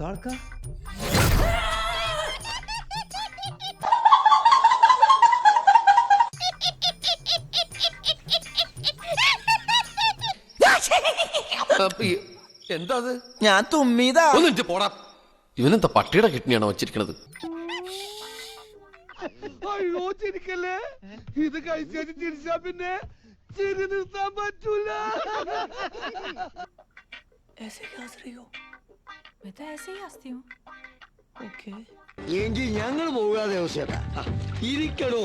കാക്ക എന്താ അത്? ഞാൻ തുമ്മിതാ ഒന്നിട്ട് പോടാ. ഇവനെന്താ പട്ടിയുടെ കിഡ്നിയാണോ വെച്ചിരിക്കണത്? അയ്യോ ചിരിക്കല്ലേ? ഇത് കഴിച്ചു ചിരിച്ചാ പിന്നെ ചിരി നിർത്താൻ പറ്റൂല. मैं तो ऐसे ही हंसती हूँ എങ്കിൽ ഞങ്ങൾ പോകാതെ അവസ്ഥയല്ല ഇരിക്കടോ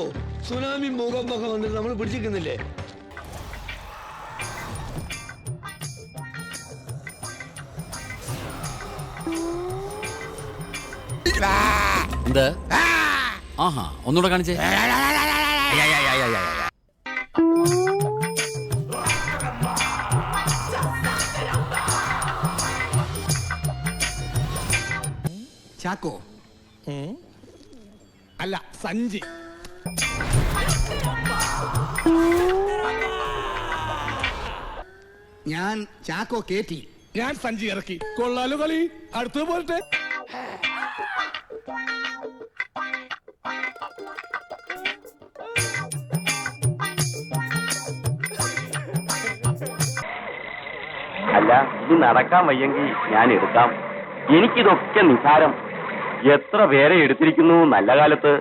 സുനാമി ഭൂകമ്പൊക്കെ വന്നിട്ട് നമ്മൾ പിടിച്ചിരിക്കുന്നില്ലേ എന്ത് ആഹാ ഒന്നുകൂടെ കാണിച്ചേ ചാക്കോ. അല്ല സഞ്ചി. ഞാൻ ചാക്കോ കേറ്റി. ഞാൻ സഞ്ചി ഇറക്കി. കൊള്ളാലു കളി. അടുത്തത് പോരട്ടെ. അല്ല ഇത് നടക്കാൻ വയ്യെങ്കിൽ ഞാൻ എടുക്കാം. എനിക്കിതൊക്കെ നിസാരം. എത്ര പേരെ എടുത്തിരിക്കുന്നു നല്ല കാലത്ത്?